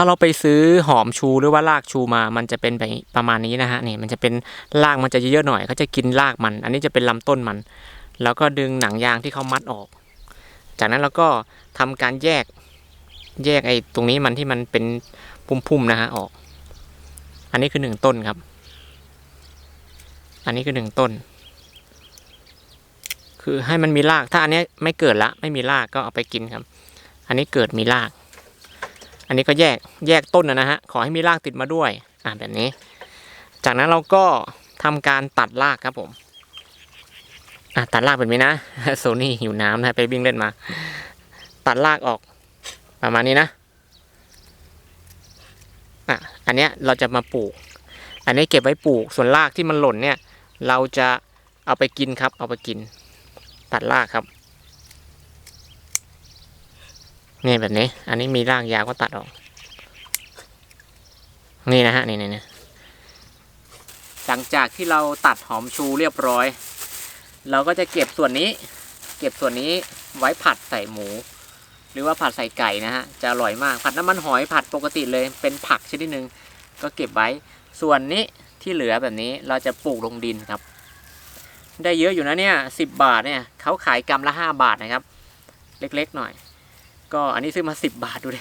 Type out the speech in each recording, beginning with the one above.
ถ้าเราไปซื้อหอมชูหรือว่ารากชูมา มันจะเป็นแบบนี้ประมาณนี้นะฮะนี่มันจะเป็นรากมันจะเยอะๆหน่อยเขาจะกินรากมัน อันนี้จะเป็นลำต้นมัน แล้วก็ดึงหนังยางที่เขามัดออก จากนั้นเราก็ทำการแยกแยกไอ้ตรงนี้มันที่มันเป็นพุ่มๆนะฮะออก อันนี้คือหนึ่งต้นครับ อันนี้คือหนึ่งต้น คือให้มันมีราก ถ้าอันนี้ไม่เกิดละ ไม่มีรากก็เอาไปกินครับ อันนี้เกิดมีราก อันนี้ก็แยกแยกต้นนะฮะขอให้มีรากติดมาด้วยอ่าแบบนี้ จากนั้นเราก็ทำการตัดรากครับผมอะตัดรากแบบนี้นะโซนี่หิวน้ำนะไปวิ่งเล่นมา ตัดรากออกประมาณนี้นะอะอันเนี้ยเราจะมาปลูก อันนี้เก็บไว้ปลูกส่วนรากที่มันหล่นเนี่ย เราจะเอาไปกินครับ เอาไปกิน ตัดรากครับ นี่แบบนี้ อันนี้มีรากยาวก็ตัดออก นี่นะฮะนี่นี่นี่หลังจากที่เราตัดหอมชูเรียบร้อย เราก็จะเก็บส่วนนี้ เก็บส่วนนี้ไว้ผัดใส่หมู หรือว่าผัดใส่ไก่นะฮะ จะอร่อยมาก ผัดน้ำมันหอยผัดปกติเลย เป็นผักชนิดหนึ่งก็เก็บไว้ ส่วนนี้ที่เหลือแบบนี้เราจะปลูกลงดินครับ ได้เยอะอยู่นะเนี่ยสิบบาทเนี่ยเขาขายกำละห้าบาทนะครับ เล็กๆหน่อย ก็อันนี้ซื้อมาสิบบาทดูดิ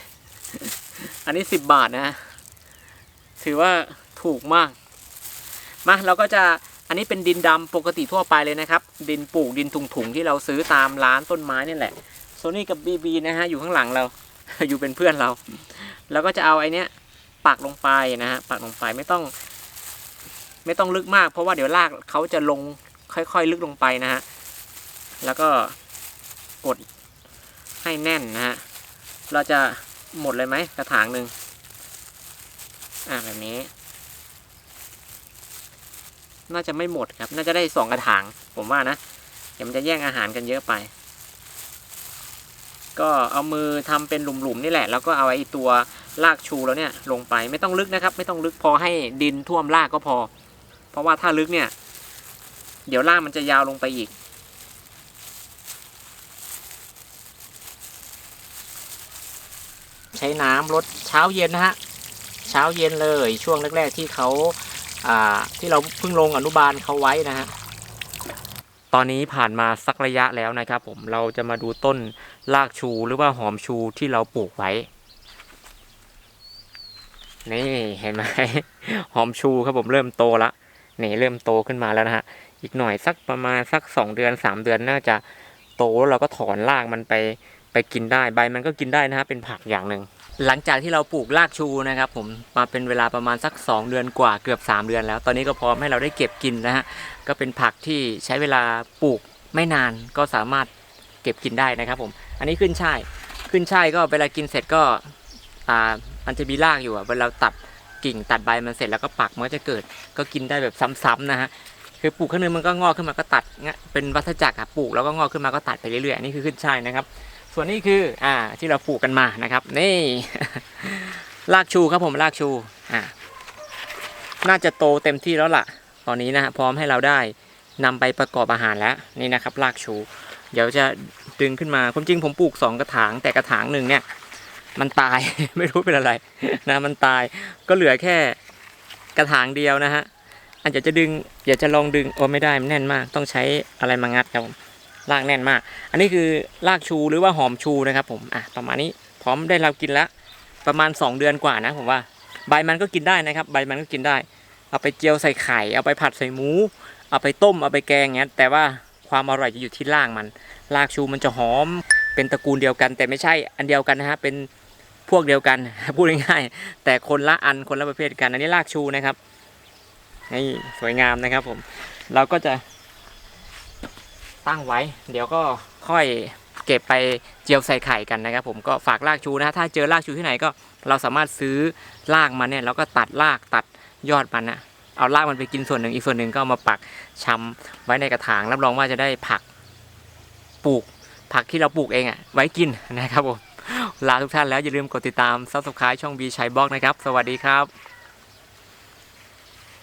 อันนี้สิบบาทนะ ถือว่าถูกมาก มาเราก็จะอันนี้เป็นดินดำปกติทั่วไปเลยนะครับ ดินปลูกดินถุงๆที่เราซื้อตามร้านต้นไม้นี่แหละโซนี่กับบีบีนะฮะอยู่ข้างหลังเรา อยู่เป็นเพื่อนเรา แล้วก็จะเอาไอ้เนี้ยปักลงไปนะฮะปักลงไปไม่ต้อง ไม่ต้องลึกมาก เพราะว่าเดี๋ยวรากเขาจะลงค่อยๆ ลึกลงไปนะฮะแล้วก็กด ให้แน่นนะฮะ เราจะหมดเลยไหมกระถางหนึ่งอ่าแบบนี้ น่าจะไม่หมดครับ น่าจะได้สองกระถาง ผมว่านะ เดี๋ยวมันจะแย่งอาหารกันเยอะไป ก็เอามือทำเป็นหลุมๆนี่แหละ แล้วก็เอาไอ้ตัวรากชูแล้วเนี่ยลงไปไม่ต้องลึกนะครับ ไม่ต้องลึกพอให้ดินท่วมรากก็พอ เพราะว่าถ้าลึกเนี่ย เดี๋ยวรากมันจะยาวลงไปอีก ใช้น้ำลดเช้าเย็นนะฮะเช้าเย็นเลยช่วงแรก ๆ ที่เขาอ่าที่เราเพิ่งลงอนุบาลเขาไว้นะฮะตอนนี้ผ่านมาสักระยะแล้วนะครับผมเราจะมาดูต้นรากชูหรือว่าหอมชูที่เราปลูกไว้ นี่เห็นไหมหอมชูครับผมเริ่มโตละนี่เริ่มโตขึ้นมาแล้วนะฮะอีกหน่อยสักประมาณสักสองเดือนสามเดือนน่าจะโตแล้วเราก็ถอนรากมันไป ไปกินได้ใบมันก็กินได้นะฮะเป็นผักอย่างหนึ่งหลังจากที่เราปลูกรากชูนะครับผมมาเป็นเวลาประมาณสัก 2 เดือนกว่าเกือบ 3 เดือนแล้ว ตอนนี้ก็พร้อมให้เราได้เก็บกินนะฮะก็เป็นผักที่ใช้เวลาปลูกไม่นานก็สามารถเก็บกินได้นะครับผมอันนี้ขึ้นช่ายขึ้นช่ายก็เวลากินเสร็จก็อ่ามันจะมีรากอยู่อะเวลาตัดกิ่งตัดใบมันเสร็จแล้วก็ปักมันก็จะเกิดก็กินได้แบบซ้ำๆนะฮะคือปลูกข้างนึงมันก็งอกขึ้นมาก็ตัดเงี้ยเป็นวัฏจักรอะปลูกแล้วก็งอกขึ้นมาก็ตัดไปเรื่อยๆอันนี่คือขึ้นช่ายนะครับ ส่วนนี้คืออ่าที่เราปลูกกันมานะครับ นี่รากชูครับผมรากชูอ่าน่าจะโตเต็มที่แล้วล่ะ ตอนนี้นะฮะพร้อมให้เราได้นำไปประกอบอาหารแล้วนี่นะครับรากชู เดี๋ยวจะดึงขึ้นมาความจริงผมปลูกสองกระถาง แต่กระถางหนึ่งเนี่ย มันตาย ไม่รู้เป็นอะไรนะมันตายก็เหลือแค่กระถางเดียวนะฮะอันอยากจะดึงอยากจะลองดึงโอ้ไม่ได้มันแน่นมาก ต้องใช้อะไรมางัดครับผม รากแน่นมาก อันนี้คือรากชูหรือว่าหอมชูนะครับผมอะประมาณนี้พร้อมได้เรากินแล้วประมาณ 2 เดือนกว่านะผมว่า ใบมันก็กินได้นะครับ ใบมันก็กินได้ เอาไปเจียวใส่ไข่ เอาไปผัดใส่หมู เอาไปต้มเอาไปแกงเงี้ยแต่ว่าความอร่อยจะอยู่ที่รากมันรากชูมันจะหอมเป็นตระกูลเดียวกัน แต่ไม่ใช่อันเดียวกันนะฮะเป็นพวกเดียวกันพูดง่ายๆแต่คนละอันคนละประเภทกัน อันนี้รากชูนะครับนี่สวยงามนะครับผม เราก็จะ ตั้งไว้ เดี๋ยวก็ค่อยเก็บไปเจียวใส่ไข่กันนะครับ ผมก็ฝากรากชูนะถ้าเจอรากชูที่ไหนก็เราสามารถซื้อรากมันเนี่ยแล้วก็ตัดรากตัดยอดมันนะเอารากมันไปกินส่วนหนึ่งอีกส่วนหนึ่งก็มาปักชำไว้ในกระถางรับรองว่าจะได้ผักปลูกผักที่เราปลูกเองอะ่ะไว้กินนะครับผมลาทุกท่านแล้วอย่าลืมกดติดตาม subscribe ช่องบีชัยบล็อกนะครับ สวัสดีครับ